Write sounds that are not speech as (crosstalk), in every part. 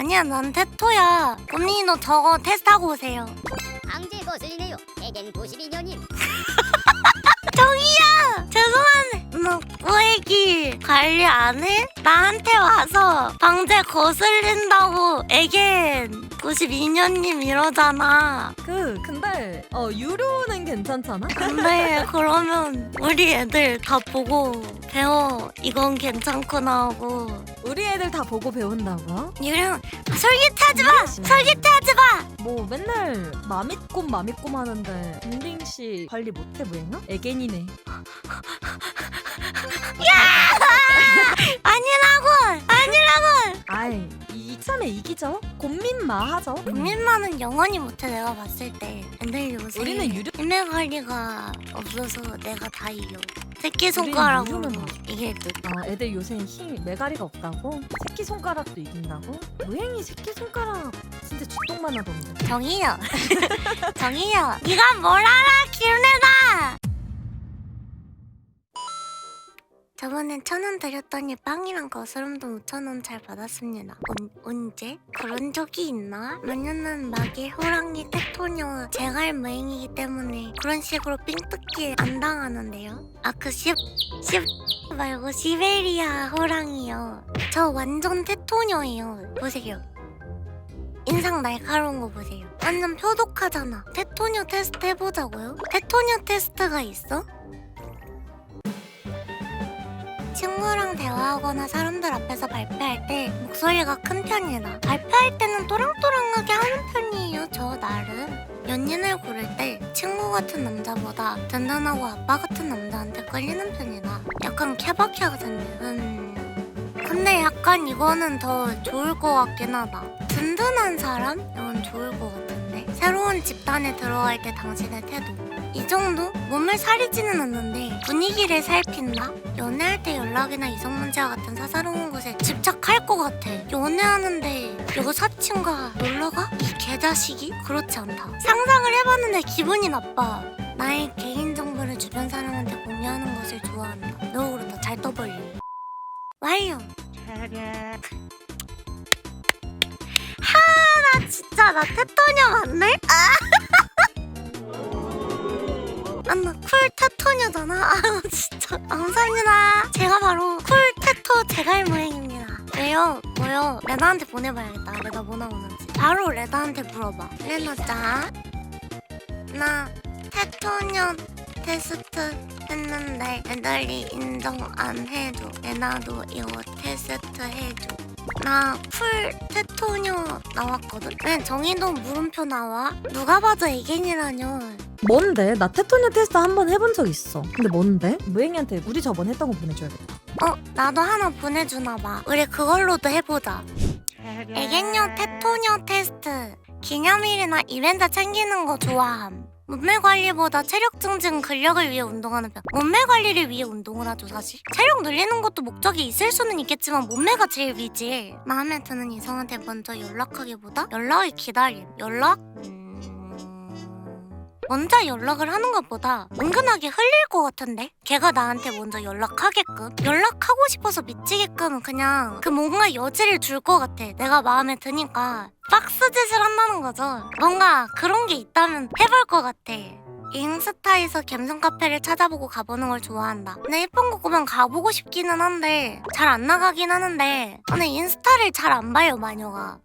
아니야 난 테토야 언니 너 저거 테스트하고 오세요 강제 거슬리네요. 대겐 92년임. (laughs) 정이야 죄송한데 너 꼬애기 관리 안 해? 나한테 와서 방제 거슬린다고 애겐 92년님 이러잖아 그 근데 어 유료는 괜찮잖아? 근데 그러면 우리 애들 다 보고 배워 이건 괜찮구나 하고 우리 애들 다 보고 배운다고? 유령 솔깃하지 마 솔깃하지 마 뭐 맨날 마미꼼 마미꼼 하는데 딩딩 씨 관리 못해 뭐했나? 애견이네. (laughs) (laughs) 아니라고! 아니라고! 아이 이 참에 이기죠. 고민마 하죠. 국민만은 영원히 못해 내가 봤을 때. 근데 요새 우리는 유료- 인맥 관리가 없어서 내가 다 이겨. 새끼 손가락으로 우리는 유료면 이길 듯. 아 애들 요새 힘 메가리가 없다고? 새끼 손가락도 이긴다고? 모행이 새끼 손가락 진짜 주똥만 하던데. 정이요 정이요 네가 뭘 알아 기운내다 저번엔 천원 드렸더니 빵이랑 거스름돈 5천 원 잘 받았습니다. 언, 언제? 그런 적이 있나? 왜냐면 마계 호랑이 테토녀 제갈 모행이기 때문에 그런 식으로 삥 뜯기 안 당하는데요. 아그 시, 시 말고 시베리아 호랑이요. 저 완전 테토녀예요. 보세요. 인상 날카로운 거 보세요. 완전 표독하잖아. 테토녀 테스트 해보자고요? 테토녀 테스트가 있어? 친구랑 대화하거나 사람들 앞에서 발표할 때 목소리가 큰 편이라 발표할 때는 또랑또랑하게 하는 편이에요 저 나름. 연인을 고를 때 친구 같은 남자보다 든든하고 아빠 같은 남자한테 끌리는 편이라 약간 케바케 같은데 음... 근데 약간 이거는 더 좋을 것 같긴 하다. 든든한 사람? 이건 좋을 것 같은데. 새로운 집단에 들어갈 때 당신의 태도 이 정도? 몸을 사리지는 않는데 분위기를 살핀다? 연애할 때 연락이나 이성 문제와 같은 사사로운 것에 집착할 것 같아 연애하는데 여사친과 놀러가? 이 개자식이? 그렇지 않다 상상을 해봤는데 기분이 나빠 나의 개인정보를 주변 사람한테 공유하는 것을 좋아한다 너 그렇다 잘 떠벌려 와요 하나 진짜 나 테토녀 맞네? 아 테토녀잖아. (laughs) 아 진짜. 감사합니다. 제가 바로 쿨 테토 제갈 모행입니다. 왜요? 뭐요? 레나한테 보내봐야겠다. 레나 뭐 나오는지. 바로 레나한테 물어봐. 레나 짱 나 테토녀 테스트 했는데 애들이 인정 안 해줘. 레나도 이거 테스트 해줘 나쿨 테토녀 나왔거든 왜 정의도 물음표 나와? 누가 봐도 애견이라뇨 뭔데? 나 테토니아 테스트 한 번 해본 적 있어. 근데 뭔데? 모행이한테 우리 저번 했던 거 보내줘야겠다. 어, 나도 하나 보내주나 봐. 우리 그걸로도 해보자. 애견녀 테토녀 테스트. 기념일이나 이벤트 챙기는 거 좋아함. 몸매 관리보다 체력 증진 근력을 위해 운동하는 편. 몸매 관리를 위해 운동을 하죠, 사실. 체력 늘리는 것도 목적이 있을 수는 있겠지만 몸매가 제일 위지. 마음에 드는 이성한테 먼저 연락하기보다 연락을 기다림. 연락? 음... 먼저 연락을 하는 것보다 은근하게 흘릴 것 같은데? 걔가 나한테 먼저 연락하게끔? 연락하고 싶어서 미치게끔 그냥 그 뭔가 여지를 줄 것 같아. 내가 마음에 드니까 박스 짓을 한다는 거죠. 뭔가 그런 게 있다면 해볼 것 같아. 인스타에서 갬성 카페를 찾아보고 가보는 걸 좋아한다. 근데 예쁜 거 보면 가보고 싶기는 한데 잘 안 나가긴 하는데 근데 인스타를 잘 안 봐요 마녀가.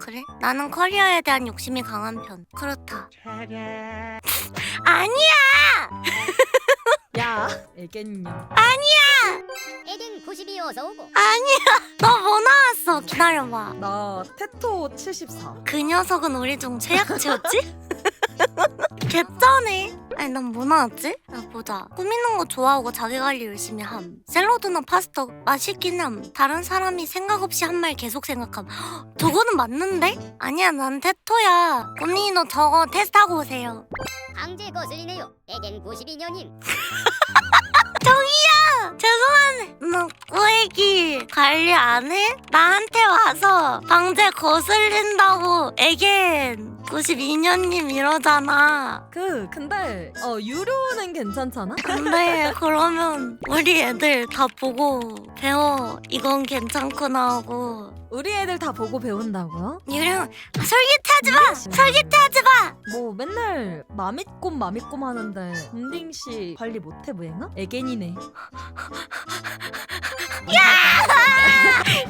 그래? 나는 커리어에 대한 욕심이 강한 편. 그렇다. 아니야! 야, 애견녀. 대겐 92 어서 오고. 아니야! 너뭐 나왔어? 기다려봐. 나 테토 74. 그 녀석은 우리 중 최약체였지? 개쩌네. 아니 난 뭐 나왔지? 야 보자. 꾸미는 거 좋아하고 자기 관리 열심히 함. 샐러드나 파스타 맛있긴 함. 다른 사람이 생각 없이 한 말 계속 생각함. 헉, (gasps) 저거는 맞는데? 아니야 난 테토야. 언니 너 저거 테스트하고 오세요. 강제 거슬리네요. 대겐 92년임. 죄송한데 너 꼬애기 관리 안 해? 나한테 와서 방제 거슬린다고 애겐 192년님 이러잖아. 그 근데 어 유료는 괜찮잖아? 근데 그러면 우리 애들 다 보고 배워. 이건 괜찮구나 하고. 우리 애들 다 보고 배운다고요? 유령 솔깃하지 마. 솔깃하지 마. 뭐 맨날 마미꼼 마미꼼 하는데 은딩 씨 관리 못해 무행아? 애견이네. (laughs)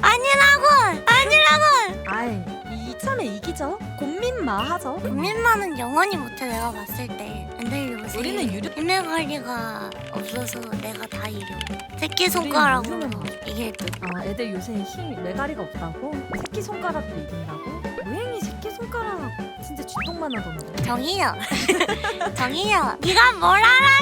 아니라고. 아니라고. 아이 이참에 이기죠. 곤 민마 하죠. 국민만은 영원히 못해 내가 봤을 때. 근데 요새 우리는 유료- 힘의 관리가 없어서 내가 다 이겨. 새끼 손가락으로 우리는 이길 듯. 아 애들 요새 힘 메가리가 없다고? 새끼 손가락도 이긴다고? 무행이 새끼 손가락 진짜 쥐똥만 하던데. 정이요. 정이요. 네가 뭘 알아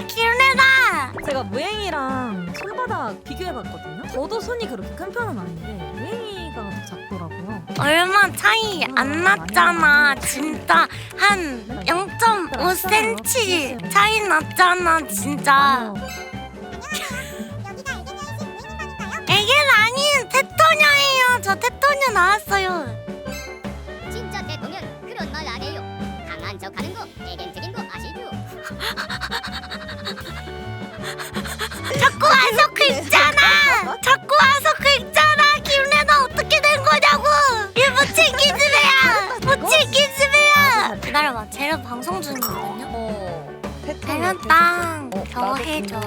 비교해봤거든요. 저도 손이 그렇게 큰 편은 아닌데 무행이가 더 작더라고요. 얼마 차이 안 났잖아. 진짜 한 0.5cm 차이 났잖아. 진짜. 애견 (laughs) 아닌 테토녀예요. 저 테토녀 나왔어요. 진짜 대통령 그런 말 안 해요 강한 척하는 거 애견 해줘.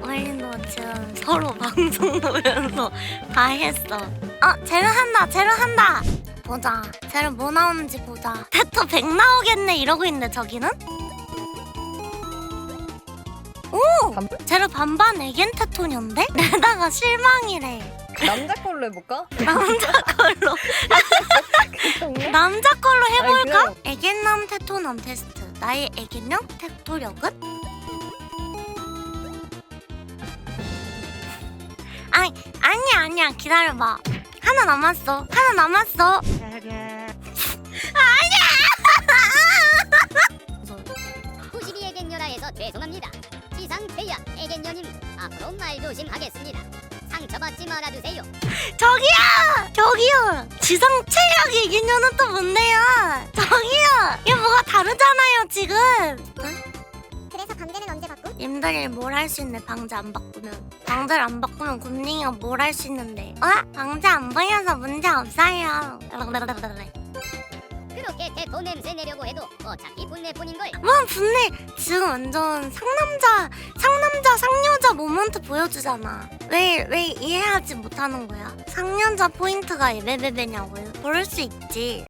원리도 지금 서로 (laughs) 방송 보면서 다 했어. 어, 쟤를 한다. 쟤를 한다. 보자. 쟤를 뭐 나오는지 보자. 테토 100 나오겠네 이러고 있는데 저기는? 오! 쟤를 반반 테토녀인데? (laughs) 내다가 실망이래. 남자 걸로 해볼까? (laughs) 남자 걸로. 남자 걸로 해볼까? 애견남 테토남 테스트. 나의 애견형 테토력은? 아니, 아니야, 아니야. 기다려봐. 하나 남았어. 하나 남았어. 아니야! 92 애견녀라해서 죄송합니다 지상 최야 애견녀님 앞으로 말 조심하겠습니다 상처받지 말아주세요 저기요! 저기요! 지상 최악 애견녀는 또 뭔데요? 저기요! 이거 뭐가 다르잖아요, 지금! 그 님들이 뭘 할 수 있네 방제 안 바꾸면. 방제를 안 바꾸면 곰닝이가 뭘 할 수 있는데. 어? 방제 안 보여서 문제 없어요. 그렇게 대포 냄새 내려고 해도 어차피 분내 뿐인걸. 뭐 분내? 지금 완전 상남자 상남자 상여자 모먼트 보여주잖아. 왜 왜 이해하지 못하는 거야? 상여자 포인트가 예배배배냐고요? 그럴 수 있지